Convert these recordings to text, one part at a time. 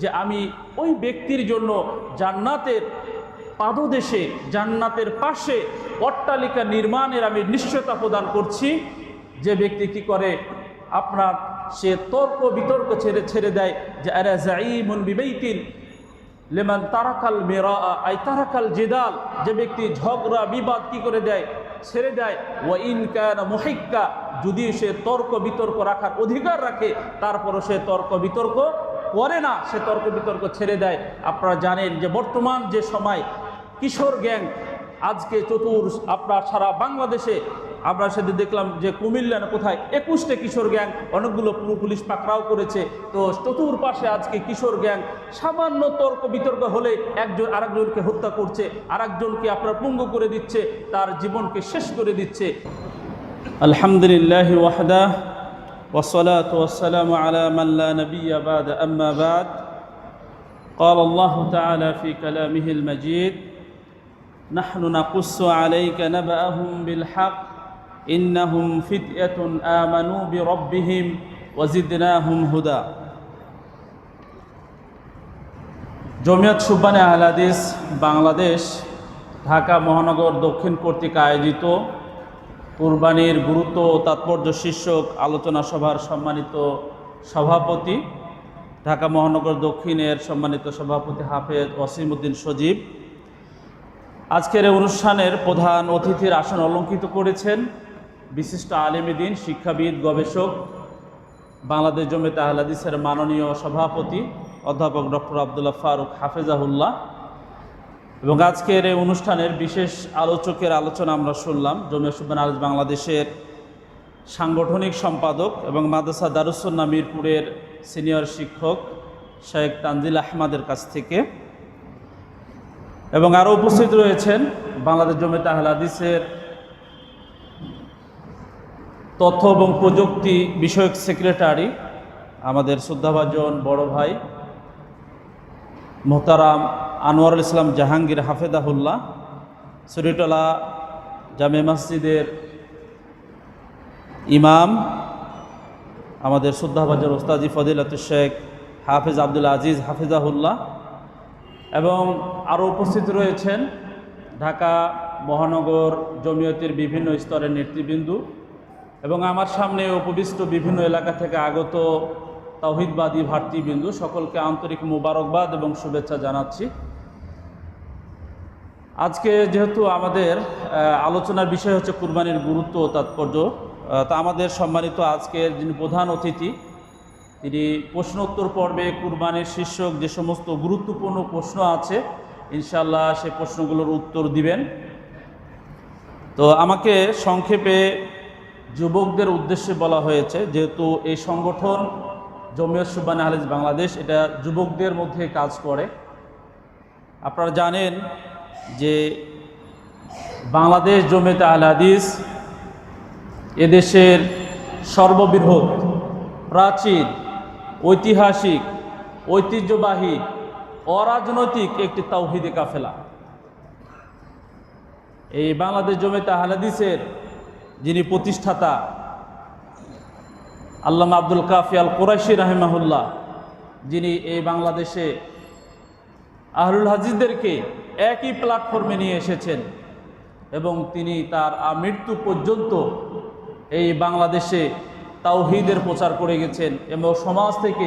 যে আমি ওই ব্যক্তির জন্য জান্নাতের পাদদেশে, জান্নাতের পাশে অট্টালিকা নির্মাণের আমি নিশ্চয়তা প্রদান করছি। যে ব্যক্তি কি করে আপনার সে তর্ক বিতর্ক ছেড়ে ছেড়ে দেয় যে, আরে জাইমুন বিবেইতিন লেমান তারাকাল মেরা আই তারাকাল জেদাল। যে ব্যক্তি ঝগড়া, বিবাদ কি করে দেয়? ছেড়ে দেয়। ও ইনকান মহিক্কা, যদি সে তর্ক বিতর্ক রাখার অধিকার রাখে, তারপরও সে তর্ক বিতর্ক করে না, সে তর্ক বিতর্ক ছেড়ে দেয়। আপনারা জানেন যে বর্তমান যে সময়, কিশোর গ্যাং, আজকে চতুর, আপনার সারা বাংলাদেশে। আমরা সেদিন দেখলাম যে কুমিল্লা না কোথায়, একুশটা কিশোর গ্যাং, অনেকগুলো পুরো পুলিশ পাকড়াও করেছে। তো চতুর্পাশে আজকে কিশোর গ্যাং, সামান্য তর্ক বিতর্ক হলে একজন আরেকজনকে হত্যা করছে, আরেকজনকে আপনার পুঙ্গ করে দিচ্ছে, তার জীবনকে শেষ করে দিচ্ছে। আলহামদুলিল্লাহ ওয়াহদা। والصلاة والسلام على من لا نبي بعد أما بعد قال الله تعالى في كلامه المجيد نحن نقص عليك نبأهم بالحق إنهم فتية آمنوا بربهم وزدناهم هدى জমিয়ত সুব্বানে আহলাদিস বাংলাদেশ ঢাকা মহানগর দক্ষিণ কর্তৃক আয়োজিত কুরবানির গুরুত্ব ও তাৎপর্য শীর্ষক আলোচনা সভার সম্মানিত সভাপতি, ঢাকা মহানগর দক্ষিণের সম্মানিত সভাপতি হাফেজ ওসিমউদ্দিন সজীব। আজকের অনুষ্ঠানের প্রধান অতিথির আসন অলঙ্কিত করেছেন বিশিষ্ট আলেমীদিন শিক্ষাবিদ, গবেষক, বাংলাদেশ জমিতে আহলাদিসের মাননীয় সভাপতি অধ্যাপক ডক্টর আবদুল্লাহ ফারুক হাফেজাহুল্লাহ। এবং আজকের এই অনুষ্ঠানের বিশেষ আলোচকের আলোচনা আমরা শুনলাম, জমিয়া সুবান আলজ বাংলাদেশের সাংগঠনিক সম্পাদক এবং মাদ্রাসা দারুসন্না মিরপুরের সিনিয়র শিক্ষক শেখ তানজিল আহমদের কাছ থেকে। এবং আরও উপস্থিত রয়েছেন বাংলাদেশ জমিতে আহলাদিসের তথ্য এবং প্রযুক্তি বিষয়ক সেক্রেটারি, আমাদের শ্রদ্ধাভাজন বড় ভাই মোহতারাম আনোয়ারুল ইসলাম জাহাঙ্গীর হাফেদাহুল্লাহ, সুরিটলা জামে মসজিদের ইমাম, আমাদের শ্রদ্ধাভাজন ওস্তাজি ফদিলত শেখ হাফেজ আব্দুল আজিজ হাফেজাহুল্লাহ এবং আরও উপস্থিত রয়েছেন ঢাকা মহানগর জমিয়তের বিভিন্ন স্তরের নেতৃবৃন্দ এবং আমার সামনে উপবিষ্ট বিভিন্ন এলাকা থেকে আগত তাওহিদবাদী ভাতৃবৃন্দু, সকলকে আন্তরিক মোবারকবাদ এবং শুভেচ্ছা জানাচ্ছি। আজকে যেহেতু আমাদের আলোচনার বিষয় হচ্ছে কুরবানির গুরুত্ব ও তাৎপর্য তা আমাদের সম্মানিত আজকের যিনি প্রধান অতিথি, তিনি প্রশ্নোত্তর পর্বে কুরবানির শীর্ষক যে সমস্ত গুরুত্বপূর্ণ প্রশ্ন আছে ইনশাল্লাহ সে প্রশ্নগুলোর উত্তর দিবেন। তো আমাকে সংক্ষেপে যুবকদের উদ্দেশ্যে বলা হয়েছে, যেহেতু এই সংগঠন জমিয়ত সুবান আহলেজ বাংলাদেশ, এটা যুবকদের মধ্যে কাজ করে। আপনারা জানেন যে বাংলাদেশ জমিয়ত আহলে হাদিস এদেশের সর্ববৃহৎ, প্রাচীন, ঐতিহাসিক, ঐতিহ্যবাহী, অরাজনৈতিক একটি তাওহিদে কাফেলা। এই বাংলাদেশ জমিতে আহলাদিসের যিনি প্রতিষ্ঠাতা আল্লামা আব্দুল কাফি আল কোরাইশি রাহেমাহুল্লাহ, যিনি এই বাংলাদেশে আহরুল হাজিদদেরকে একই প্ল্যাটফর্মে নিয়ে এসেছেন এবং তিনি তার মৃত্যু পর্যন্ত এই বাংলাদেশে তাওহিদের প্রচার করে গেছেন এবং সমাজ থেকে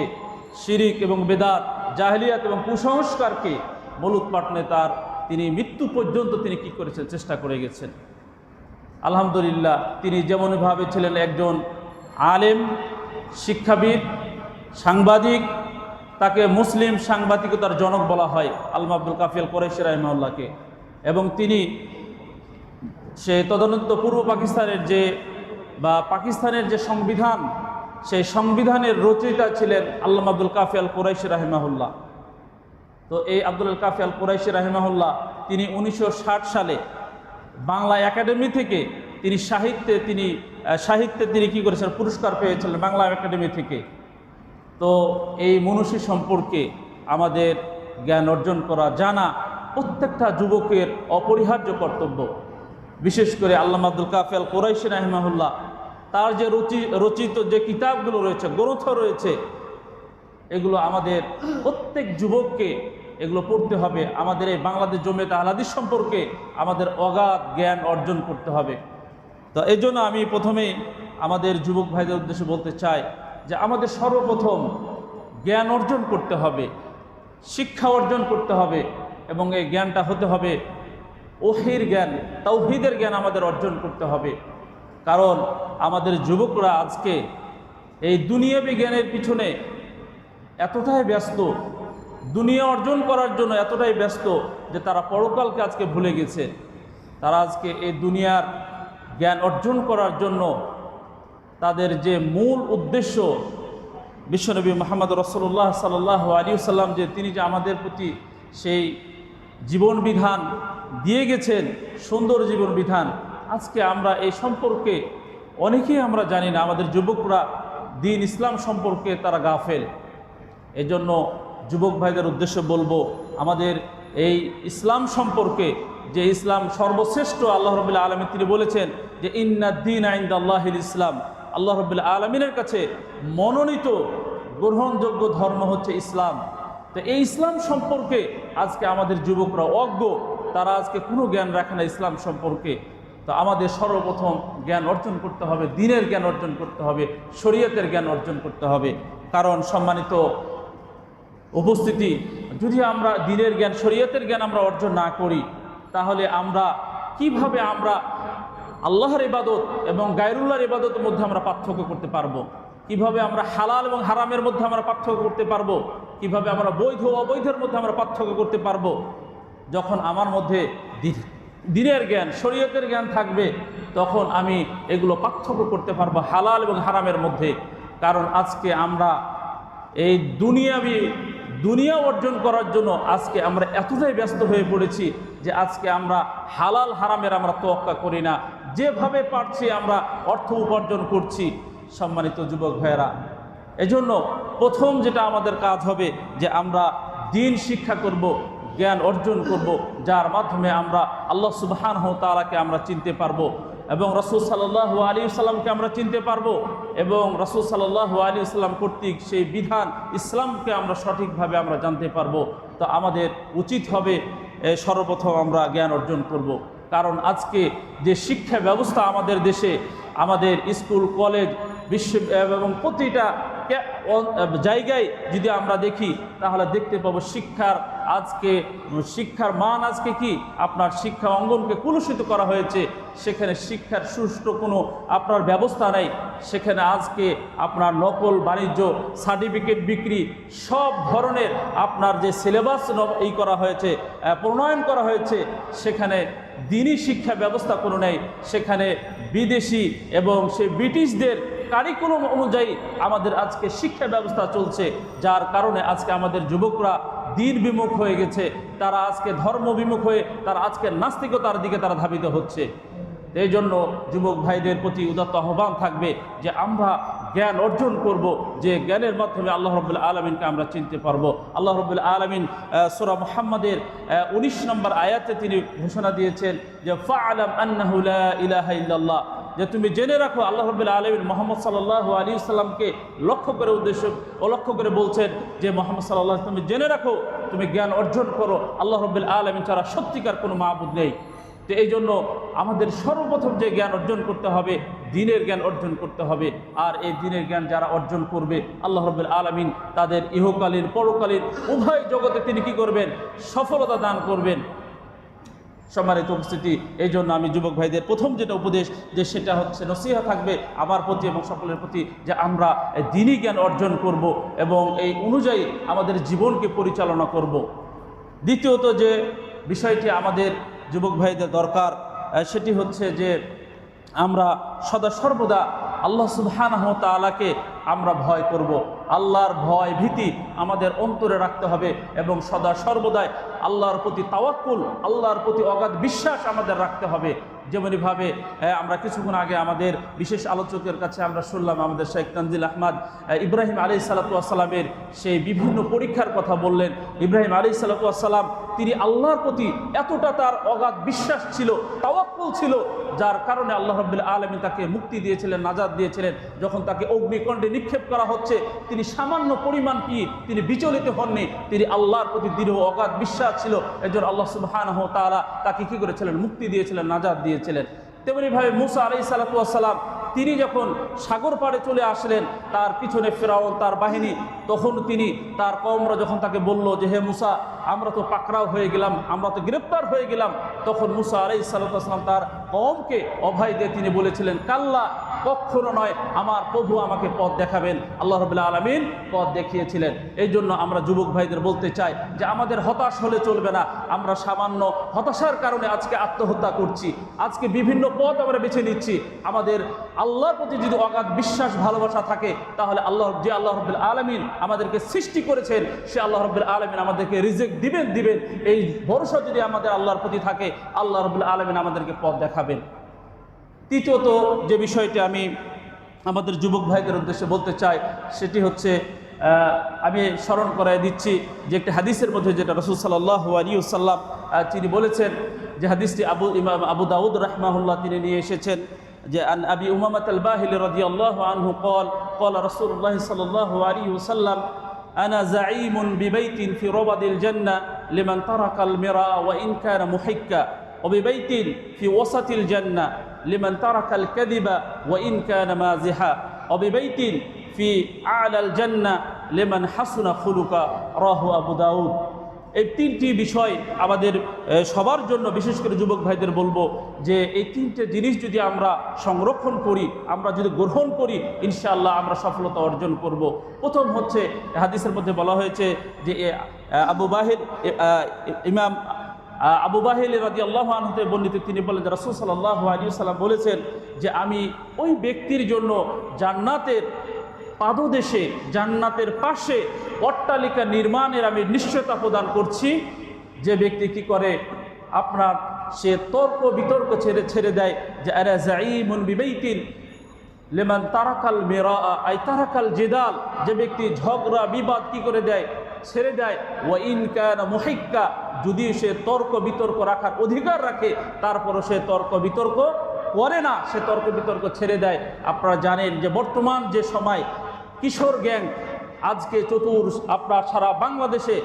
শিরিক এবং বেদাত, জাহেলিয়াত এবং কুসংস্কারকে মূলত পাটনে তার তিনি মৃত্যু পর্যন্ত তিনি কি করেছেন, চেষ্টা করে গেছেন। আলহামদুলিল্লাহ, তিনি যেমনভাবে ছিলেন একজন আলেম, শিক্ষাবিদ, সাংবাদিক, তাকে মুসলিম সাংবাদিকতার জনক বলা হয় আলমা আব্দুল কাফিল কোরেশি রাহিমাউল্লাহকে এবং তিনি সে তদন্ত পূর্ব পাকিস্তানের যে বা পাকিস্তানের যে সংবিধান, সেই সংবিধানের রচয়িতা ছিলেন আল্লাহ আব্দুল কাফিয়াল কোরাইশি রাহিমাহুল্লাহ। তো এই আব্দুল কাফিয়াল কোরাইশি রাহিমাহুল্লাহ, তিনি উনিশশো ষাট সালে বাংলা একাডেমি থেকে তিনি সাহিত্যে তিনি সাহিত্যে তিনি কী করেছেন? পুরস্কার পেয়েছিলেন বাংলা একাডেমি থেকে। তো এই মনুষ্য সম্পর্কে আমাদের জ্ঞান অর্জন করা, জানা প্রত্যেকটা যুবকের অপরিহার্য কর্তব্য। বিশেষ করে আল্লাহ আব্দুল কাফেল কোরাইশি রাহিমাহুল্লাহ, তার যে রচি, রচিত যে কিতাবগুলো রয়েছে, গ্রন্থ রয়েছে, এগুলো আমাদের প্রত্যেক যুবককে এগুলো পড়তে হবে। আমাদের এই বাংলাদেশ জমিয়ত আহলাদিস সম্পর্কে আমাদের অগাধ জ্ঞান অর্জন করতে হবে। তো এই জন্য আমি প্রথমেই আমাদের যুবক ভাইদের উদ্দেশ্যে বলতে চাই যে আমাদের সর্বপ্রথম জ্ঞান অর্জন করতে হবে, শিক্ষা অর্জন করতে হবে এবং এই জ্ঞানটা হতে হবে ওহির জ্ঞান তৌহিদের জ্ঞান আমাদের অর্জন করতে হবে। কারণ আমাদের যুবকরা আজকে এই দুনিয়াবি জ্ঞানের পিছনে এতটাই ব্যস্ত, দুনিয়া অর্জন করার জন্য এতটাই ব্যস্ত যে তারা পরকালকে আজকে ভুলে গেছে। তারা আজকে এই দুনিয়ার জ্ঞান অর্জন করার জন্য তাদের যে মূল উদ্দেশ্য, বিশ্বনবী মোহাম্মদ রসল্লাহ সাল্লাহ আলী সাল্লাম যে তিনি যে আমাদের প্রতি সেই জীবন বিধান দিয়ে গেছেন, সুন্দর জীবন বিধান আজকে আমরা এই সম্পর্কে অনেকেই আমরা জানি না, আমাদের যুবকরা দিন ইসলাম সম্পর্কে তারা গাফেল। এজন্য যুবক ভাইদের উদ্দেশ্যে বলব, আমাদের এই ইসলাম সম্পর্কে যে ইসলাম সর্বশ্রেষ্ঠ আল্লাহ রবুল্লা আলমী তিনি বলেছেন যে ইন্নাদ্দিন আইন্দ আল্লাহিল ইসলাম। আল্লাহ রবুল্লা আলমিনের কাছে মনোনীত গ্রহণযোগ্য ধর্ম হচ্ছে ইসলাম। তো এই ইসলাম সম্পর্কে আজকে আমাদের যুবকরা অজ্ঞ, তারা আজকে কোনো জ্ঞান রাখে না ইসলাম সম্পর্কে। তো আমাদের সর্বপ্রথম জ্ঞান অর্জন করতে হবে, দিনের জ্ঞান অর্জন করতে হবে, শরীয়তের জ্ঞান অর্জন করতে হবে। কারণ সম্মানিত উপস্থিতি, যদি আমরা দিনের জ্ঞান, শরীয়তের জ্ঞান আমরা অর্জন না করি তাহলে আমরা, কীভাবে আমরা আল্লাহর ইবাদত এবং গায়রুল্লাহর ইবাদতের মধ্যে আমরা পার্থক্য করতে পারব? কীভাবে আমরা হালাল এবং হারামের মধ্যে আমরা পার্থক্য করতে পারব? কীভাবে আমরা বৈধ অবৈধের মধ্যে আমরা পার্থক্য করতে পারব? যখন আমার মধ্যে দিনের জ্ঞান, শরীয়তের জ্ঞান থাকবে, তখন আমি এগুলো পার্থক্য করতে পারব হালাল এবং হারামের মধ্যে। কারণ আজকে আমরা এই দুনিয়াবি দুনিয়া অর্জন করার জন্য আজকে আমরা এতটাই ব্যস্ত হয়ে পড়েছি যে আজকে আমরা হালাল হারামের আমরা তোয়াক্কা করি না। যেভাবে পারছি আমরা অর্থ উপার্জন করছি। সম্মানিত যুবক ভাইয়েরা, এজন্য প্রথম যেটা আমাদের কাজ হবে যে আমরা দিন শিক্ষা করব, জ্ঞান অর্জন করব, যার মাধ্যমে আমরা আল্লাহ সুবহান তালাকে আমরা চিনতে পারব। এবং রসুল সাল্লাহ আলী সাল্লামকে আমরা চিনতে পারব এবং রসুল সাল্লাহ আলী সাল্লাম কর্তৃক সেই বিধান ইসলামকে আমরা সঠিকভাবে আমরা জানতে পারব তো আমাদের উচিত হবে সর্বপ্রথম আমরা জ্ঞান অর্জন করব। কারণ আজকে যে শিক্ষা ব্যবস্থা আমাদের দেশে, আমাদের স্কুল, কলেজ, বিশ্ব, এবং প্রতিটা জায়গায় যদি আমরা দেখি, তাহলে দেখতে পাবো শিক্ষার আজকে শিক্ষার মান আজকে কি? আপনার শিক্ষা অঙ্গনকে কুলুষিত করা হয়েছে, সেখানে শিক্ষার সুষ্ঠু কোনো আপনার ব্যবস্থা নেই, সেখানে আজকে আপনার নকল বাণিজ্য, সার্টিফিকেট বিক্রি সব ধরনের আপনার যে সিলেবাস এই করা হয়েছে প্রণয়ন করা হয়েছে, সেখানে দিনই শিক্ষা ব্যবস্থা কোনো নেই, সেখানে বিদেশি এবং সে ব্রিটিশদের কারিকুলাম অনুযায়ী আমাদের আজকে শিক্ষা ব্যবস্থা চলছে, যার কারণে আজকে আমাদের যুবকরা দিন বিমুখ হয়ে গেছে, তারা আজকে ধর্ম বিমুখ হয়ে, তারা আজকে নাস্তিকতার দিকে তারা ধাবিত হচ্ছে। এই জন্য যুবক ভাইদের প্রতি উদাত্ত আহ্বান থাকবে যে আমরা জ্ঞান অর্জন করব, যে জ্ঞানের মাধ্যমে আল্লাহ রবুল্লা আলমিনকে আমরা চিনতে পারব। আল্লাহ রবুল্লা আলমিন সোরা মোহাম্মদের উনিশ নম্বর আয়াতে তিনি ঘোষণা দিয়েছেন যে ফা আলম আন্নাহুল্লাহ ইলাহা ইল্লাল্লাহ। যে তুমি জেনে রাখো, আল্লাহ রবুল্লা আলমিন মোহাম্মদ সাল্লাহ আলী সাল্লামকে লক্ষ্য করে উদ্দেশ্য লক্ষ্য করে বলছেন যে, মোহাম্মদ সাল্লাহ তুমি জেনে রাখো, তুমি জ্ঞান অর্জন করো। আল্লাহ রবুল্লা আলমিন ছাড়া সত্যিকার কোনো মাহবুদ নেই। তো এই জন্য আমাদের সর্বপ্রথম যে জ্ঞান অর্জন করতে হবে, দিনের জ্ঞান অর্জন করতে হবে। আর এই দিনের জ্ঞান যারা অর্জন করবে, আল্লাহ রবুল আলমিন তাদের ইহকালীন, পরকালীন, উভয় জগতে তিনি কি করবেন? সফলতা দান করবেন। সম্মানিত উপস্থিতি, এই জন্য আমি যুবক ভাইদের প্রথম যেটা উপদেশ, যে সেটা হচ্ছে নসিহা থাকবে আমার প্রতি এবং সকলের প্রতি, যে আমরা দিনই জ্ঞান অর্জন করব এবং এই অনুযায়ী আমাদের জীবনকে পরিচালনা করব। দ্বিতীয়ত যে বিষয়টি আমাদের যুবক ভাইদের দরকার সেটি হচ্ছে যে আমরা সদা সর্বদা আল্লাহ সুবহানাহু ওয়া তাআলাকে আমরা ভয় করব। আল্লাহর ভয় ভীতি আমাদের অন্তরে রাখতে হবে এবং সদা সর্বদাই আল্লাহর প্রতি তাওয়াক্কুল, আল্লাহর প্রতি অগাধ বিশ্বাস আমাদের রাখতে হবে। যেমনইভাবে আমরা কিছুক্ষণ আগে আমাদের বিশেষ আলোচকের কাছে আমরা শুনলাম আমাদের শেখ তানজিল আহমদ ইব্রাহিম আলী সালাতামের সেই বিভিন্ন পরীক্ষার কথা বললেন। ইব্রাহিম আলী সালাতাম তিনি আল্লাহর প্রতি এতটা তার অগাধ বিশ্বাস ছিল, তাওয়াক্কুল ছিল, যার কারণে আল্লাহ রব্বুল আলমী তাকে মুক্তি দিয়েছিলেন, নাজাদ দিয়েছিলেন। যখন তাকে অগ্নিকণ্ডে নিক্ষেপ করা হচ্ছে, তিনি সামান্য পরিমাণ কি, তিনি বিচলিত হননি। তিনি আল্লাহর প্রতি দৃঢ় অগাধ বিশ্বাস ছিল, এজন্য আল্লাহ সুবহান তারা তাকে কি করেছিলেন? মুক্তি দিয়েছিলেন নাজাদ দিয়েছিলেন। তেমনিভাবে মুসা আলি আলাই সালাম, তিনি যখন সাগর পাড়ে চলে আসলেন, তার পিছনে ফেরাও তার বাহিনী তখন তিনি তার কমরা যখন তাকে বলল যে, হে মুসা, আমরা তো পাকড়াও হয়ে গেলাম, আমরা তো গ্রেপ্তার হয়ে গেলাম। তখন মুসা আলাই সালাতাম তার কমকে অভয় দিয়ে তিনি বলেছিলেন, কাল্লা কখনো নয়, আমার প্রভু আমাকে পথ দেখাবেন। আল্লাহ রবুল্লা আলমিন পথ দেখিয়েছিলেন। এই জন্য আমরা যুবক ভাইদের বলতে চাই যে, আমাদের হতাশ হলে চলবে না, আমরা সামান্য হতাশার কারণে আজকে আত্মহত্যা করছি। আজকে বিভিন্ন পথ আমরা বেছে নিচ্ছি। আমাদের আল্লাহর প্রতি যদি অগাধ বিশ্বাস, ভালোবাসা থাকে, তাহলে আল্লাহ, যে আল্লাহ রবুল আলমিন আমাদেরকে সৃষ্টি করেছেন, সে আল্লাহ রবুল আলমিন আমাদেরকে রিজেক্ট দিবেন দিবেন। এই ভরসা যদি আমাদের আল্লাহর প্রতি থাকে, আল্লাহ রবুল আলমিন আমাদেরকে পথ দেখাবেন। তৃতীয়ত যে বিষয়টি আমি আমাদের যুবক ভাইদের উদ্দেশ্যে বলতে চাই, সেটি হচ্ছে আমি স্মরণ করাই দিচ্ছি যে একটি হাদিসের মধ্যে যেটা রসুল সাল্লাহ আলিউসাল্লাম তিনি বলেছেন যে হাদিসটি আবু ইমাম আবু দাউদ রহমাহুল্লাহ তিনি নিয়ে এসেছেন যে আবি উমামাত আল রাজি আল্লাহ আনহু কল قال رسول الله صلى الله عليه وسلم أنا زعيم ببيت في ربد الجنة لمن ترك المراء وإن كان محكا وببيت في وسط الجنة لمن ترك الكذب وإن كان مازحا وببيت في أعلى الجنة لمن حسن خلقا. راه أبو داود. এই তিনটি বিষয় আমাদের সবার জন্য, বিশেষ করে যুবক ভাইদের বলব যে এই তিনটে জিনিস যদি আমরা সংরক্ষণ করি, আমরা যদি গ্রহণ করি, ইনশাআল্লাহ আমরা সফলতা অর্জন করব। প্রথম হচ্ছে, হাদিসের মধ্যে বলা হয়েছে যে আবু বাহির ইমাম আবু বাহিল রাজি আল্লাহ আনহতে বর্ণিত তিনি বলেন রসুল সাল্লাহ আলী সাল্লাম বলেছেন যে, আমি ওই ব্যক্তির জন্য জান্নাতের পাদদেশে, জান্নাতের পাশে অট্টালিকা নির্মাণের আমি নিশ্চয়তা প্রদান করছি। যে ব্যক্তি কি করে, আপনার সে তর্ক বিতর্ক ছেড়ে ছেড়ে দেয় যে, আরে জাইমুন বিবেইতিন লেমান তারাকাল মেরা আই তারাকাল জেদাল। যে ব্যক্তি ঝগড়া, বিবাদ কি করে দেয়, ছেড়ে দেয়। ও ইনকান মহিক্কা, যদি সে তর্ক বিতর্ক রাখার অধিকার রাখে, তারপরও সে তর্ক বিতর্ক করে না, সে তর্ক বিতর্ক ছেড়ে দেয়। আপনারা জানেন যে বর্তমান যে সময় কিশোর গ্যাং। আজকে চতুর আপনার সারা বাংলাদেশে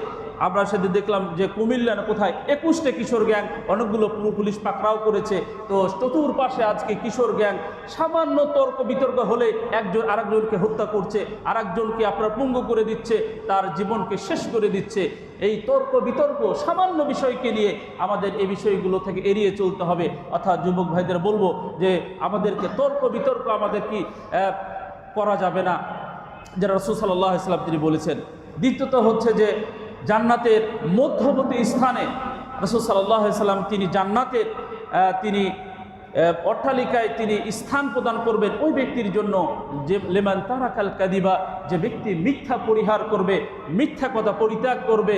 আমরা সেদিন দেখলাম যে কুমিল্লা কোথায় একুশটা কিশোর গ্যাং, অনেকগুলো পুরো পুলিশ পাকড়াও করেছে। তো চতুর্পাশে আজকে কিশোর গ্যাং, সামান্য তর্ক বিতর্ক হলে একজন আরেকজনকে হত্যা করছে, আরেকজনকে আপনার পুঙ্গ করে দিচ্ছে, তার জীবনকে শেষ করে দিচ্ছে। এই তর্ক বিতর্ক, সামান্য বিষয়কে নিয়ে আমাদের এই বিষয়গুলো থেকে এড়িয়ে চলতে হবে। অর্থাৎ যুবক ভাইদের বলব যে, আমাদেরকে তর্ক বিতর্ক আমাদের কি করা যাবে না। যেটা রসুল সাল্লাহ ইসলাম তিনি বলেছেন, দ্বিতীয়ত হচ্ছে যে জান্নাতের মধ্যবর্তী স্থানে রসুল সাল্লাহ সাল্লাম তিনি জান্নাতের তিনি অট্টালিকায় তিনি স্থান প্রদান করবেন ওই ব্যক্তির জন্য যে, লেমান তারাকাল কাদিবা যে ব্যক্তি মিথ্যা পরিহার করবে, মিথ্যা কথা পরিত্যাগ করবে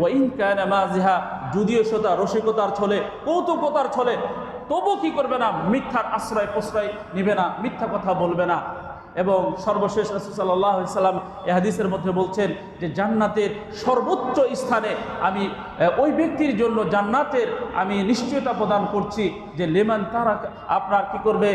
ওয়াইন কায়না মাজিহা যদিও সেটা রসিকতার ছলে, কৌতুকতার ছলে, তবু কি করবে না, মিথ্যার আশ্রয় প্রশ্রয় নিবে না, মিথ্যা কথা বলবে না। এবং সর্বশেষ রসুল সাল্লাহ সাল্লাম এ হাদিসের মধ্যে বলছেন যে জান্নাতের সর্বোচ্চ স্থানে আমি ওই ব্যক্তির জন্য জান্নাতের আমি নিশ্চয়তা প্রদান করছি যে লেমান তারা আপনার কি করবে?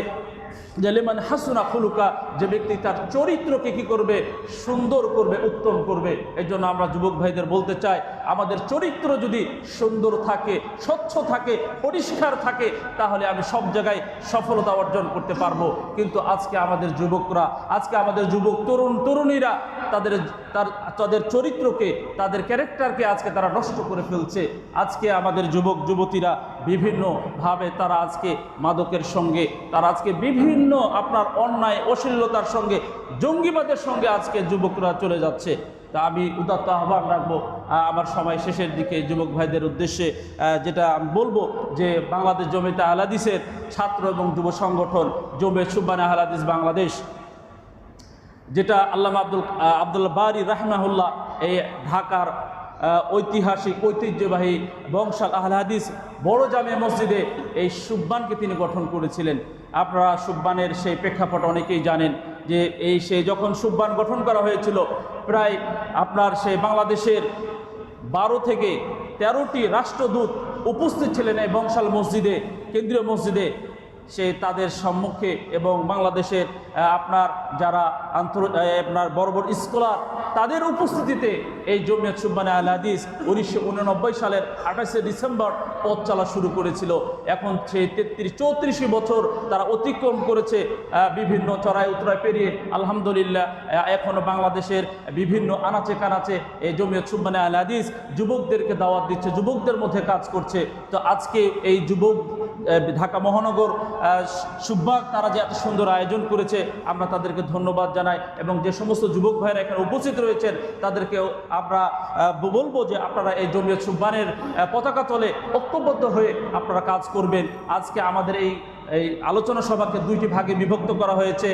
যে লেমান হাসুনা খুলুকা, যে ব্যক্তি তার চরিত্রকে কি করবে? সুন্দর করবে, উত্তম করবে। এই জন্য আমরা যুবক ভাইদের বলতে চাই, আমাদের চরিত্র যদি সুন্দর থাকে, স্বচ্ছ থাকে, পরিষ্কার থাকে, তাহলে আমি সব জায়গায় সফলতা অর্জন করতে পারব। কিন্তু আজকে আমাদের যুবকরা, আজকে আমাদের যুবক তরুণ, তরুণীরা তাদের তার, তাদের চরিত্রকে, তাদের ক্যারেক্টারকে আজকে তারা নষ্ট করে ফেলছে। আজকে আমাদের যুবক, যুবতীরা বিভিন্নভাবে তারা আজকে মাদকের সঙ্গে, তারা আজকে বিভিন্ন আপনার অন্যায়, অশ্লীলতার সঙ্গে, জঙ্গিবাদের সঙ্গে আজকে যুবকরা চলে যাচ্ছে। তা আমি উদাত্ত আহ্বান রাখব আমার সময় শেষের দিকে যুবক ভাইদের উদ্দেশ্যে যেটা আমি বলব যে বাংলাদেশ জমিতে আহলাদিসের ছাত্র এবং যুব সংগঠন জমে সুব্বানা আহলাদিস বাংলাদেশ যেটা আল্লামা আব্দুল আহ, আব্দুল বারি রাহমাহুল্লাহ এই ঢাকার ঐতিহাসিক ঐতিহ্যবাহী বংশাল আহল হাদিস বড় জামে মসজিদে এই সুব্বানকে তিনি গঠন করেছিলেন। আপনারা সুব্বানের সেই প্রেক্ষাপট অনেকেই জানেন যে এই সে যখন সুব্বান গঠন করা হয়েছিল প্রায় আপনার সেই বাংলাদেশের বারো থেকে তেরোটি রাষ্ট্রদূত উপস্থিত ছিলেন এই বংশাল মসজিদে কেন্দ্রীয় মসজিদে। সে তাদের সম্মুখে এবং বাংলাদেশের আপনার যারা আন্তর আপনার বড় বড় স্কলার, তাদের উপস্থিতিতে এই জমিয়ত সুব্বানে আল হাদিস উনিশশো উননব্বই সালের আঠাশে ডিসেম্বর পথ চলা শুরু করেছিল। এখন সেই তেত্রিশ চৌত্রিশে বছর তারা অতিক্রম করেছে বিভিন্ন চড়াই উতরায় পেরিয়ে। আলহামদুলিল্লাহ এখনও বাংলাদেশের বিভিন্ন আনাচে কানাচে এই জমিয়ত সুব্বানে আল হাদিস যুবকদেরকে দাওয়াত দিচ্ছে, যুবকদের মধ্যে কাজ করছে। তো আজকে এই যুবক ঢাকা মহানগর সুব্বাগ তারা যে এত সুন্দর আয়োজন করেছে, আমরা তাদেরকে ধন্যবাদ জানাই এবং যে সমস্ত যুবক ভাইয়েরা এখানে উপস্থিত রয়েছেন, তাদেরকেও আমরা বলব যে আপনারা এই জমিয়ত সুব্বানের পতাকা তলে ঐক্যবদ্ধ হয়ে আপনারা কাজ করবেন। আজকে আমাদের এই এই আলোচনা সভাকে দুইটি ভাগে বিভক্ত করা হয়েছে।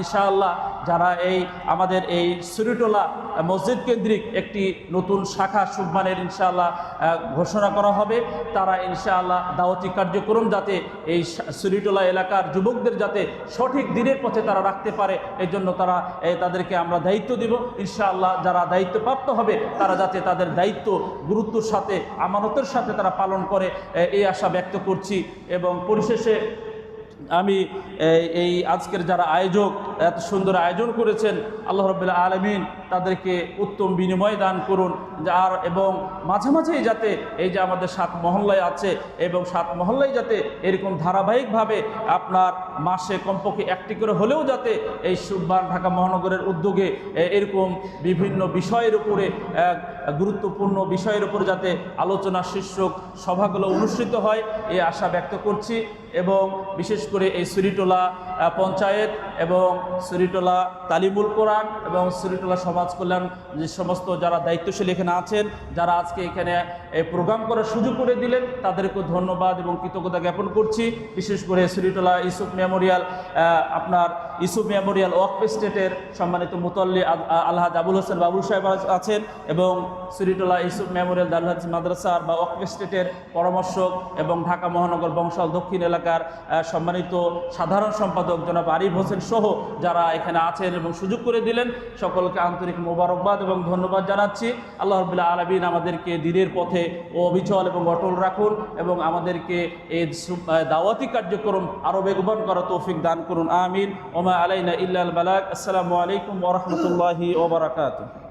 ইনশাআল্লাহ যারা এই আমাদের এই সুরিটোলা মসজিদ কেন্দ্রিক একটি নতুন শাখা সুব্বানের ইনশাআল্লাহ ঘোষণা করা হবে। তারা ইনশাআল্লাহ দাওয়াতি কার্যক্রম যাতে এই সুরিটোলা এলাকার যুবকদের যাতে সঠিক দিনের পথে তারা রাখতে পারে এই জন্য তারা তাদেরকে আমরা দায়িত্ব দিব। ইনশাআল্লাহ যারা দায়িত্বপ্রাপ্ত হবে, তারা যাতে তাদের দায়িত্ব গুরুত্বর সাথে, আমানতের সাথে তারা পালন করে। এই আশা ব্যক্ত করছি এবং পরিশেষে আমি এই- আজকের যারা আয়োজক এত সুন্দর আয়োজন করেছেন আল্লাহ রবিল্লা আলমিন, তাদেরকে উত্তম বিনিময় দান করুন। আর এবং মাঝে মাঝেই যাতে এই যে আমাদের সাত মহল্লায় আছে এবং সাত মহল্লায় যাতে এরকম ধারাবাহিকভাবে আপনার মাসে কমপক্ষে একটি করে হলেও যাতে এই সুব্বান ঢাকা মহানগরের উদ্যোগে এরকম বিভিন্ন বিষয়ের উপরে গুরুত্বপূর্ণ বিষয়ের উপর যাতে আলোচনা শীর্ষক সভাগুলো অনুষ্ঠিত হয় এই আশা ব্যক্ত করছি। এবং বিশেষ করে এই সুরিটোলা পঞ্চায়েত এবং সুরিটোলা তালিমুল কোরআন এবং সুরিটোলা সমাজ কল্যাণ যে সমস্ত যারা দায়িত্বশীল এখানে আছেন, যারা আজকে এখানে এই প্রোগ্রাম করার সুযোগ করে দিলেন তাদেরকে ধন্যবাদ এবং কৃতজ্ঞতা জ্ঞাপন করছি। বিশেষ করে সুরিটোলা ইসুফ মেমোরিয়াল আপনার ইসুফ মেমোরিয়াল ওয়াকফ স্টেটের সম্মানিত মুতল্লি আল- আলহাজ আবুল হোসেন বাবুল সাহেব আছেন এবং সুরিটোলা ইসুফ মেমোরিয়াল দারুল হাদিস মাদ্রাসার বা ওয়াকফ স্টেটের পরামর্শক এবং ঢাকা মহানগর বংশাল দক্ষিণ এলাকার সম্মানিত সাধারণ সম্পাদক জনাব আরিফ হোসেন সহ যারা এখানে আছেন এবং সুযোগ করে দিলেন, সকলকে আন্তরিক মোবারকবাদ এবং ধন্যবাদ জানাচ্ছি। আল্লাহ রবিল্লা আলমিন আমাদেরকে দিনের পথে অবিচল এবং অটল রাখুন এবং আমাদেরকে এই দাওয়াতি কার্যক্রম আরও বেগবান করা তৌফিক দান করুন। আমিন। ওমা আলাইনা ইল্লাল বালাক আসসালামু আলাইকুম ওরহমতুল্লাহি ওবরাকাতুহ